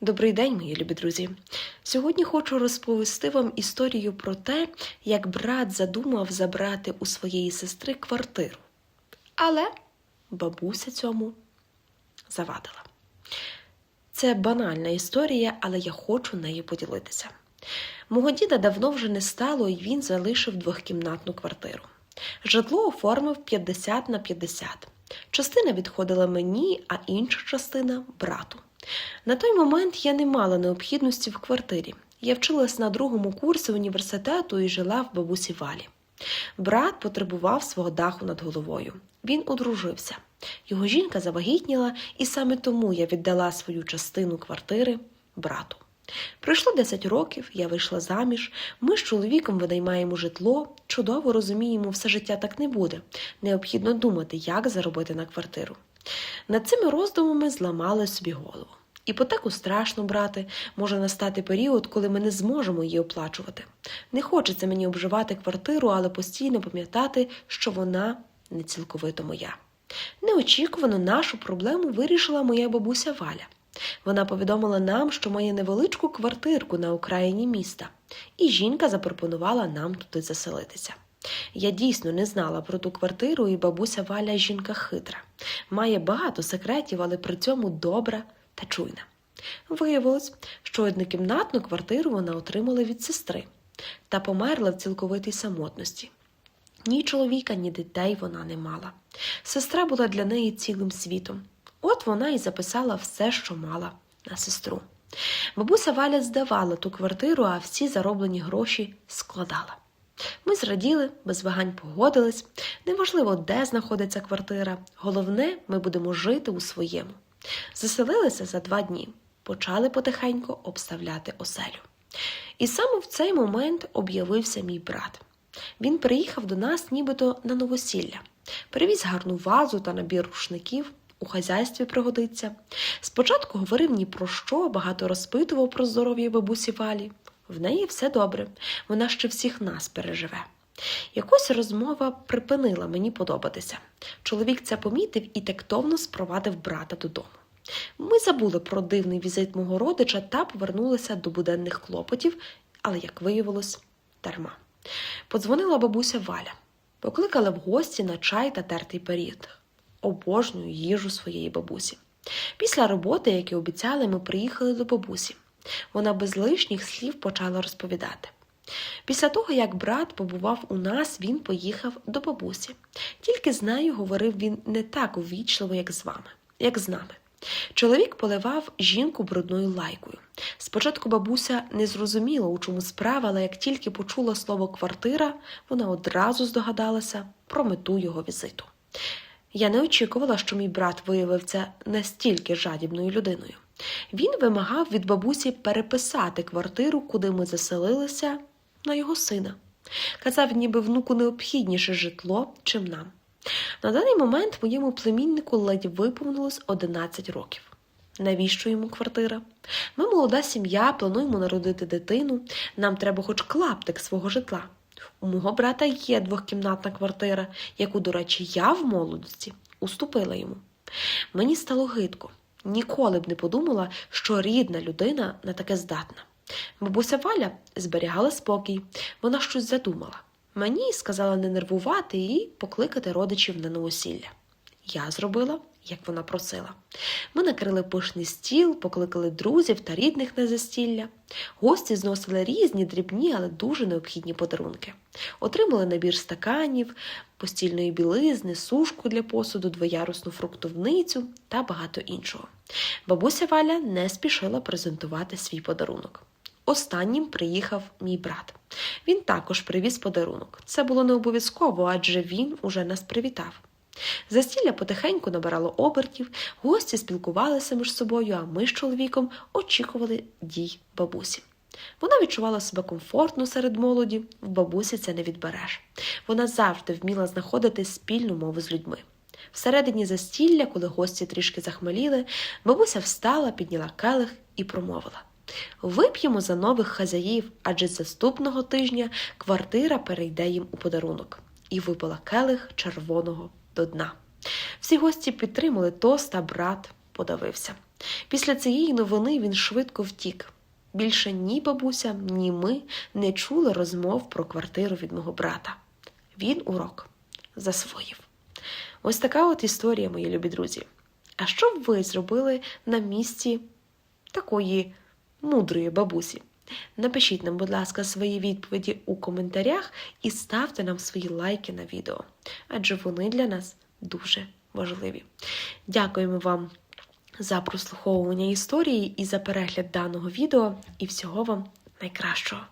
Добрий день, мої любі друзі. Сьогодні хочу розповісти вам історію про те, як брат задумав забрати у своєї сестри квартиру. Але бабуся цьому завадила. Це банальна історія, але я хочу нею поділитися. Мого діда давно вже не стало, і він залишив двохкімнатну квартиру. Житло оформив 50 на 50. Частина відходила мені, а інша частина брату. На той момент я не мала необхідності в квартирі. Я вчилась на другому курсі університету і жила в бабусі Валі. Брат потребував свого даху над головою. Він одружився. Його жінка завагітніла, і саме тому я віддала свою частину квартири брату. Пройшло 10 років, я вийшла заміж. Ми з чоловіком винаймаємо житло, чудово розуміємо, все життя так не буде. Необхідно думати, як заробити на квартиру. Над цими роздумами зламали собі голову. Іпотеку страшно брати, може настати період, коли ми не зможемо її оплачувати. Не хочеться мені обживати квартиру, але постійно пам'ятати, що вона не цілковито моя. Неочікувано нашу проблему вирішила моя бабуся Валя. Вона повідомила нам, що має невеличку квартирку на окраїні міста, і жінка запропонувала нам туди заселитися. Я дійсно не знала про ту квартиру, і бабуся Валя жінка хитра, має багато секретів, але при цьому добра та чуйна. Виявилось, що однокімнатну квартиру вона отримала від сестри та померла в цілковитій самотності. Ні чоловіка, ні дітей вона не мала. Сестра була для неї цілим світом. От вона і записала все, що мала на сестру. Бабуся Валя здавала ту квартиру, а всі зароблені гроші складала. Ми зраділи, без вагань погодились. Неважливо, де знаходиться квартира. Головне, ми будемо жити у своєму. Заселилися за два дні, почали потихеньку обставляти оселю. І саме в цей момент об'явився мій брат. Він приїхав до нас нібито на новосілля, привіз гарну вазу та набір рушників, у хазяйстві пригодиться. Спочатку говорив ні про що, багато розпитував про здоров'я бабусі Валі. В неї все добре, вона ще всіх нас переживе. Якось розмова припинила мені подобатися. Чоловік це помітив і тактовно спровадив брата додому. Ми забули про дивний візит мого родича та повернулися до буденних клопотів, але, як виявилось, дарма. Подзвонила бабуся Валя, покликала в гості на чай та тертий пиріг. Обожнюю їжу своєї бабусі. Після роботи, як і обіцяли, ми приїхали до бабусі. Вона без лишніх слів почала розповідати. Після того, як брат побував у нас, він поїхав до бабусі. Тільки з нею говорив він не так увічливо, як з вами, як з нами. Чоловік поливав жінку брудною лайкою. Спочатку бабуся не зрозуміла, у чому справа, але як тільки почула слово квартира, вона одразу здогадалася про мету його візиту. Я не очікувала, що мій брат виявився настільки жадібною людиною. Він вимагав від бабусі переписати квартиру, куди ми заселилися, на його сина. Казав, ніби внуку необхідніше житло, чим нам. На даний момент моєму племіннику ледь виповнилось 11 років. Навіщо йому квартира? Ми молода сім'я, плануємо народити дитину. Нам треба хоч клаптик свого житла. У мого брата є двохкімнатна квартира, яку, до речі, я в молодості уступила йому. Мені стало гидко. Ніколи б не подумала, що рідна людина на таке здатна. Бабуся Валя зберігала спокій, вона щось задумала. Мені сказала не нервувати і покликати родичів на новосілля. Я зробила, як вона просила. Ми накрили пишний стіл, покликали друзів та рідних на застілля. Гості зносили різні дрібні, але дуже необхідні подарунки. Отримали набір стаканів, постільної білизни, сушку для посуду, двоярусну фруктовницю та багато іншого. Бабуся Валя не спішила презентувати свій подарунок. Останнім приїхав мій брат. Він також привіз подарунок. Це було не обов'язково, адже він уже нас привітав. Застілля потихеньку набирало обертів, гості спілкувалися між собою, а ми з чоловіком очікували дій бабусі. Вона відчувала себе комфортно серед молоді, в бабусі це не відбереш. Вона завжди вміла знаходити спільну мову з людьми. Всередині застілля, коли гості трішки захмеліли, бабуся встала, підняла келих і промовила. Вип'ємо за нових хазяїв, адже з наступного тижня квартира перейде їм у подарунок. І випила келих червоного до дна. Всі гості підтримали тост, а брат подавився. Після цієї новини він швидко втік. Більше ні бабуся, ні ми не чули розмов про квартиру від мого брата. Він урок засвоїв. Ось така от історія, мої любі друзі. А що б ви зробили на місці такої мудрої бабусі? Напишіть нам, будь ласка, свої відповіді у коментарях і ставте нам свої лайки на відео, адже вони для нас дуже важливі. Дякуємо вам за прослуховування історії і за перегляд даного відео, і всього вам найкращого!